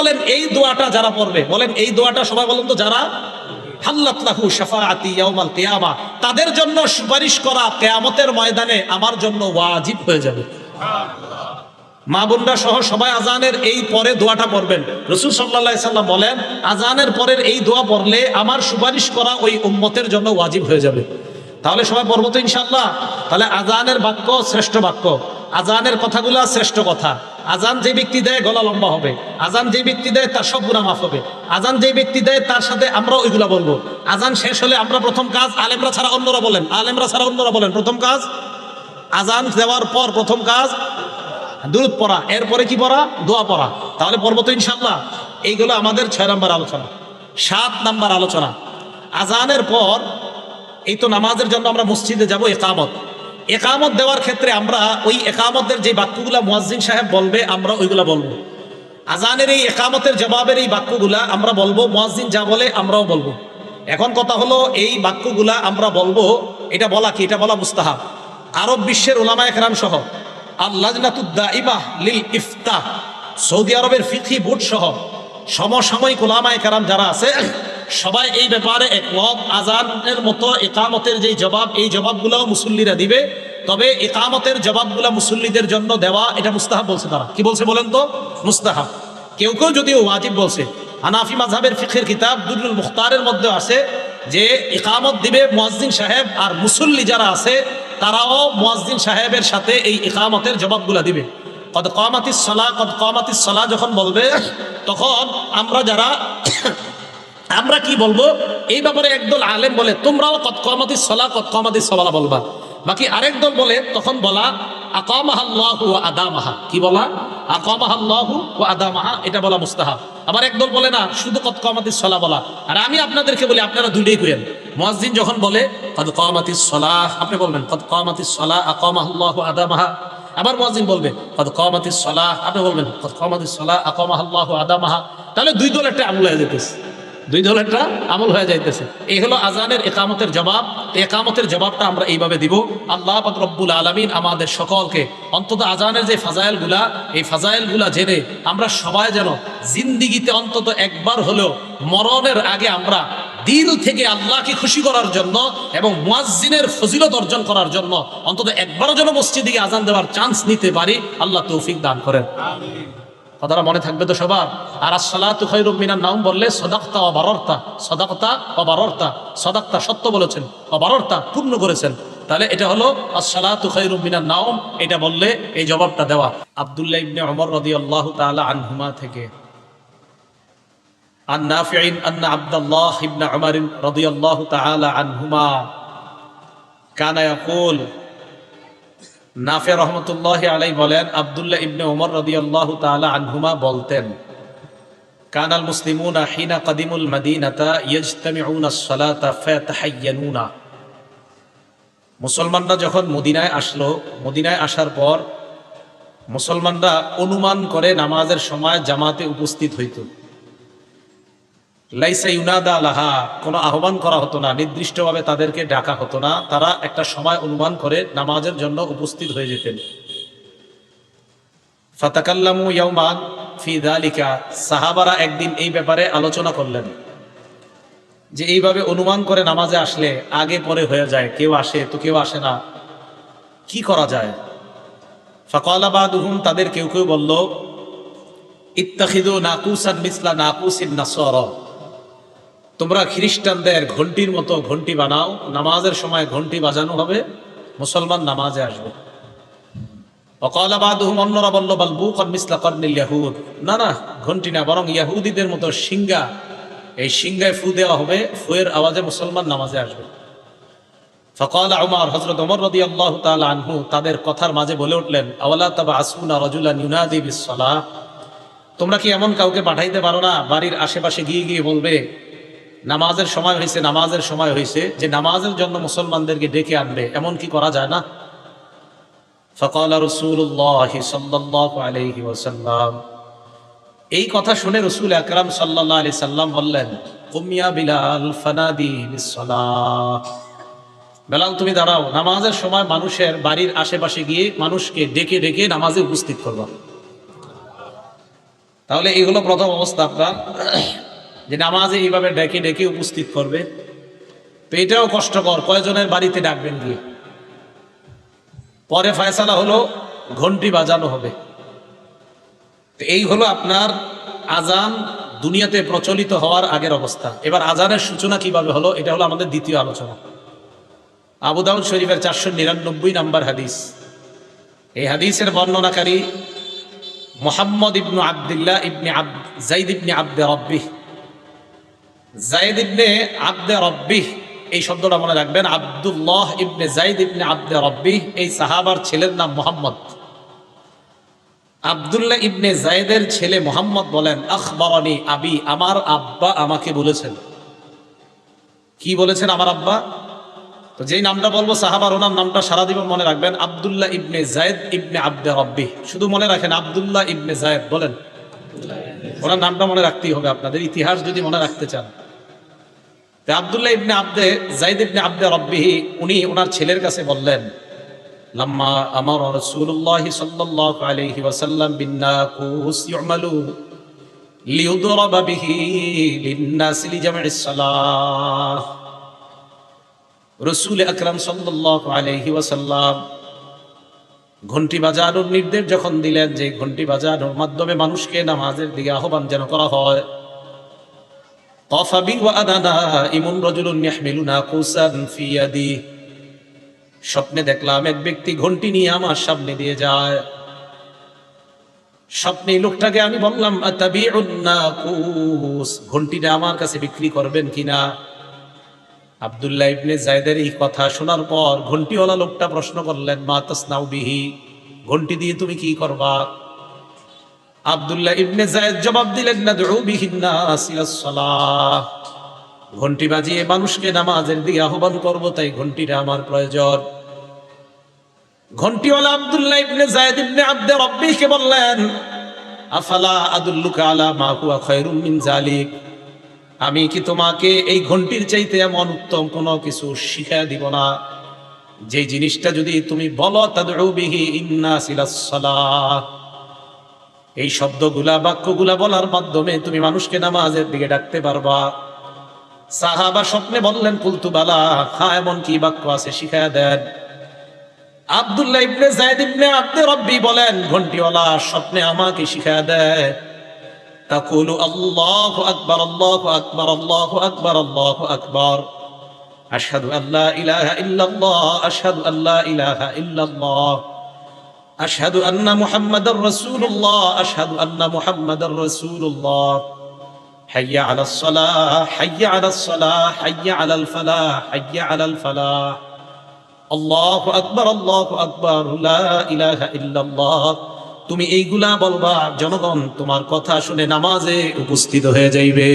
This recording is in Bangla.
বলেন, এই দোয়াটা যারা পড়বে? বলেন, এই দোয়াটা সবাই বলেন তো, যারা? হাল্লাতলাহু শাফাআতি ইয়াউমাল তাদের জন্য সুপারিশ করা কিয়ামতের ময়দানে আমার জন্য ওয়াজিব হয়ে যাবে। মা বোনরা সহ সবাই আজানের এই পরে দোয়াটা পড়বেন। রসুল সাল্লাহ বলেন, আজানের পরের এই দোয়া পড়লে আমার সুপারিশ করা ওই উম্মতের জন্য ওয়াজিব হয়ে যাবে। তাহলে সবাই পড়ব তো ইনশাল্লাহ তাহলে আজানের বাক্য শ্রেষ্ঠ বাক্য। আজানের কথাগুলা শ্রেষ্ঠ কথা। আজান যে ব্যক্তি দেয়, গলা লম্বা হবে। আজান যে ব্যক্তি দেয়, তার সব গুণা মাফ হবে। আজান যে ব্যক্তি দেয়, তার সাথে আমরা ওইগুলা বলব। আজান শেষ হলে আমরা প্রথম কাজ, আলেমরা ছাড়া অন্যরা বলেন। আলেমরা ছাড়া অন্যরা বলেন। প্রথম কাজ, আজান দেওয়ার পর প্রথম কাজ দূরত পড়া। এরপরে কি পড়া? দোয়া পড়া। তাহলে পড়ব তো ইনশাল্লাহ এইগুলো আমাদের ছয় নম্বর আলোচনা। সাত নাম্বার আলোচনা। আজানের পর, এই তো নামাজের জন্য আমরা মসজিদে যাব, একামত। একামত দেওয়ার ক্ষেত্রে আমরা ওই একামতের যে বাক্যগুলা মুয়াজ্জিন সাহেব বলবে, আমরা ওইগুলা বলব। আজানের এই একামতের জবাবের এই বাক্যগুলা আমরা বলব, মুয়াজ্জিন যা বলে আমরাও বলব। এখন কথা হলো, এই বাক্যগুলা আমরা বলব, এটা বলা কি? এটা বলা মুস্তাহাব। আরব বিশ্বের ওলামা একরাম সহ আল্লাহ লিল ইফতা সৌদি আরবের ফিকি বোর্ড সহ, সমসাময়িক ওলামায় কারাম যারা আছে সবাই এই ব্যাপারে একমত। আজানের মতো একামতের যে জবাব, এই জবাবগুলোও মুসল্লিরা দিবে। তবে একামতের জবাবগুলো মুসল্লিদের জন্য দেওয়া, এটা মুস্তাহাব বলছে তারা। কি বলছে বলেন তো? মুস্তাহাব। কেউ কেউ যদিও ওয়াজিব বলছে। হানাফি মাঝহাবের ফিখের কিতাব দুরুল মুখতারের মধ্যে আছে যে একামত দিবে মুয়াজ্জিন সাহেব আর মুসল্লি যারা আছে, তারাও মুয়াজ্জিন সাহেবের সাথে এই একামতের জবাবগুলা দিবে। কদ কামাতিস সলা কদ কামাতিস সলা যখন বলবে, তখন আমরা যারা আমরা কি বলব? এই ব্যাপারে একদল আলেম বলে, তোমরাও কত কমাতি সলা কত কমাতি সলা বলবা। বাকি আরেক দল বলে, তখন বলা, আকামাহাল্লাহু ওয়া আদামাহা। কি বলা? আকামাহাল্লাহু ওয়া আদামাহা। এটা বলা মুস্তাহাব। আবার একদল বলে, না, শুধু কত কমাতি সলা বলা। আর আমি আপনাদেরকে বলি, আপনারা দুইটাই করেন। মুয়াজ্জিন যখন বলে, কদ কমাতি সলা, আপনি বলবেন, কদ কমাতি সলা, আকামাহাল্লাহু ওয়া আদামাহা। আবার মুয়াজ্জিন বলবে, কদ কমাতি সলা, আপনি বলবেন, কদ কমাতি সলা, আকামাহাল্লাহু ওয়া আদামাহা। তাহলে দুই দল একটা আমল হয়ে যেতেছে। দুই দল একটা আমল হয়ে যাইতেছে। এই হলো আজানের একামতের জবাব। একামতের জবাবটা আমরা এইভাবে দিব। আল্লাহ রব্বুল আলমিন আমাদের সকলকে, অন্তত আজানের যে ফাজাইলগুলা এই ফাজাইলগুলা জেনে আমরা সবাই যেন জিন্দিগিতে অন্তত একবার হলেও মরণের আগে আমরা দিল থেকে আল্লাহকে খুশি করার জন্য এবং মুয়াজ্জিনের ফজিলত অর্জন করার জন্য অন্তত একবারও যেন মসজিদে আজান দেওয়ার চান্স নিতে পারি। আল্লাহ তৌফিক দান করেন। কথাটা মনে থাকবে তো সবার আর আসসালাতু খায়রুম মিনান নাউম বললে সদাক্তা অবারর্তা সদাক্তা অবারর্তা সদাক্তা সত্য বলেছেন অবারর্তা পূর্ণ করেছেন তাহলে এটা হলো আসসালাতু খায়রুম মিনান নাউম এটা বললে এই জবাবটা দেওয়া আব্দুল্লাহ ইবনে ওমর রাদিয়াল্লাহু তাআলা আনহুমা থেকে عن نافع أن عبد الله بن عمر رضي الله تعالى عنهما كان يقول নাফে রহমতুল্লাহ আলাই বলেন, আবদুল্লাহ ইবনে ওমর রাদিয়াল্লাহু তাআলা আনহুমা বলতেন, কানাল মুসলিমুনা হিনা কাদিমুল মাদিনাতা মুসলমানরা যখন মদিনায় আসলো, মদিনায় আসার পর মুসলমানরা অনুমান করে নামাজের সময় জামাতে উপস্থিত হইত। লাইসা ইউনাদা লাহা, কোনো আহ্বান করা হতো না, নির্দিষ্টভাবে তাদেরকে ডাকা হতো না, তারা একটা সময় অনুমান করে নামাজের জন্য উপস্থিত হয়ে যেতেন। ফাতাকাল্লামু ইয়াউমান ফি দালিকা, সাহাবারা একদিন এই ব্যাপারে আলোচনা করলেন যে এইভাবে অনুমান করে নামাজে আসলে আগে পরে হয়ে যায়, কেউ আসে তো কেউ আসে না। কি করা যায়? ফাকালাবাদুহুম তাদের কেউ কেউ বলল ইত্তাখিদু নাকুসান মিসলা নাকুসিন নাসরা। তোমরা খ্রিস্টানদের ঘন্টির মতো ঘন্টি বানাও। নামাজের সময় ঘন্টি বাজানো হবে। মুসলমান নামাজে আসবে। না না ঘন্টি না, বরং ইয়াহুদিদের মতো সিঙ্গা এই সিঙ্গায় ফু দেওয়া হবে। ফুয়ের আওয়াজে মুসলমান নামাজে আসবে। ফকাল উমার হজরত ওমর রদি আল্লাহ আনহু তাদের কথার মাঝে বলে উঠলেন, আওয়ালা তাবা আসুনা রজুলা ইউনাদি বিসলা তোমরা কি এমন কাউকে পাঠাইতে পারো না? বাড়ির আশেপাশে গিয়ে গিয়ে বলবে নামাজের সময় হয়েছে নামাজের সময় হয়েছে যে নামাজের জন্য মুসলমানদেরকে ডেকে আনবে, এমন কি করা যায় না? ফকাল রসুল্লাহ সাল্লাহ আলহি ওসাল্লাম এই কথা শুনে রসুল আকরাম সাল্লাহ আলি সাল্লাম বললেন কুমিয়া বিলাল ফানাদি বেলাল, তুমি দাঁড়াও, নামাজের সময় মানুষের বাড়ির আশেপাশে গিয়ে মানুষকে ডেকে ডেকে নামাজে উপস্থিত করবা। তাহলে এগুলো প্রথম অবস্থা আপনার। যে নামাজে এইভাবে ডেকে ডেকে উপস্থিত করবে। তো এটাও কষ্টকর, কয়জনের বাড়িতে ডাকবেন গিয়ে? পরে ফয়সালা হলো ঘন্টি বাজানো হবে। তো এই হলো আপনার আজান দুনিয়াতে প্রচলিত হওয়ার আগের অবস্থা। এবার আজানের সূচনা কীভাবে হলো, এটা হলো আমাদের দ্বিতীয় আলোচনা। আবু দাউদ শরীফের চারশো নিরানব্বই নাম্বার হাদিস। এই হাদিসের বর্ণনাকারী মোহাম্মদ ইবনু আবদুল্লাহ ইবনে আব জাইদ ইবনে আব্দে রব্বিহ জাইদ ইবনে আব্দে রব্বিহ এই শব্দটা মনে রাখবেন, আব্দুল্লাহ ইবনে জাইদ ইবনে আব্দে রব্বিহ এই সাহাবার ছেলের নাম মোহাম্মদ। আব্দুল্লাহ ইবনে জায়দের ছেলে মোহাম্মদ বলেন, আখবরনি আবি, আমার আব্বা আমাকে বলেছেন। কি বলেছেন আমার আব্বা? তো যেই নামটা বলব, সাহাবার ওনার নামটা সারা জীবন মনে রাখবেন, আবদুল্লাহ ইবনে জায়দ ইবনে আব্দে রব্বি। শুধু মনে রাখেন, আবদুল্লাহ ইবনে জায়দ বলেন। ওনার নামটা মনে রাখতেই হবে আপনাদের, ইতিহাস যদি মনে রাখতে চান। আবদুল্লাহ ইবনে আব্দে জাইদ ইবনে আব্দে রব্বিহি, উনি ওনার ছেলের কাছে বললেন, লাম্মা আমার রাসূলুল্লাহ সাল্লাল্লাহু আলাইহি ওয়াসাল্লাম বিন্নাকুস ইউমালু লিউদরাব বিহি লিন্নাস লিজামাইস সালাহ। রসুল আকরাম সাল্লাল্লাহু আলাইহি ওয়াসাল্লাম ঘন্টি বাজানোর নির্দেশ যখন দিলেন যে ঘন্টি বাজানোর মাধ্যমে মানুষকে নামাজের দিকে আহ্বান যেন করা হয় রাজুলুন ইয়াহমিলুনা কুসান ফি স্বপ্নে দেখলাম এক ব্যক্তি ঘন্টি নিয়ে আমার সামনে দিয়ে যায়। স্বপ্নে লোকটাকে আমি বললাম ঘন্টিটা আমার কাছে বিক্রি করবেন কিনা? আব্দুল্লাহ ইবনে জায়দের এই কথা শোনার পর ঘন্টিওয়ালা লোকটা প্রশ্ন করলেন, মা তাসনাউ বিহি, ঘন্টি দিয়ে তুমি কি করবা? আব্দুল্লাহ ইবনে জায়দ জবাব দিলেন না সালাহ। ঘন্টি বাজিয়ে মানুষকে নামাজের দিকে আহ্বান করব, তাই ঘন্টিটা আমার প্রয়োজন। ঘন্টিওয়ালা আব্দুল্লাহ ইবনে জায়েদ ইবনে আব্দে রব্বিকে বললেন, আফালা আদুল্লুকা আলা মা হুয়া খায়রুম মিন জালিক আমি কি তোমাকে এই ঘন্টির চাইতে এমন উত্তম কোনো কিছু শিখায় দিব না? যে জিনিসটা যদি তুমি বলো বিহি ইন্না সিলাস সালাহ। এই শব্দগুলা, বাক্যগুলা বলার মাধ্যমে তুমি মানুষকে নামাজের দিকে ডাকতে পারবা। সাহাবা স্বপ্নে বললেন কুলতুবালা হা, এমন কি বাক্য আছে শিখায় দেন। আব্দুল্লাহ ইবনে জায়দ ইবনে আব্দে রব্বি বলেন ঘন্টিওয়ালা স্বপ্নে আমাকে শিখায় দেয় তাকুলু, আল্লাহু আকবার আল্লাহু আকবার আল্লাহু আকবার আল্লাহু আকবার। আশহাদু আল্লা ইলাহা ইল্লাল্লাহ, আশহাদু আল্লা ইলাহা ইল্লাল্লাহ। আশহাদু আন্না মুহাম্মাদার রাসূলুল্লাহ, আশহাদু আন্না মুহাম্মাদার রাসূলুল্লাহ। হাইয়া আলাস সালাহ, হাইয়া আলাস সালাহ, হাইয়া আলাল ফালাহ, হাইয়া আলাল ফালাহ। আল্লাহু আকবার আল্লাহু আকবার, লা ইলাহা ইল্লাল্লাহ। তুমি এইগুলা বলবা, জনগণ তোমার কথা শুনে নামাজে উপস্থিত হয়ে যাইবে।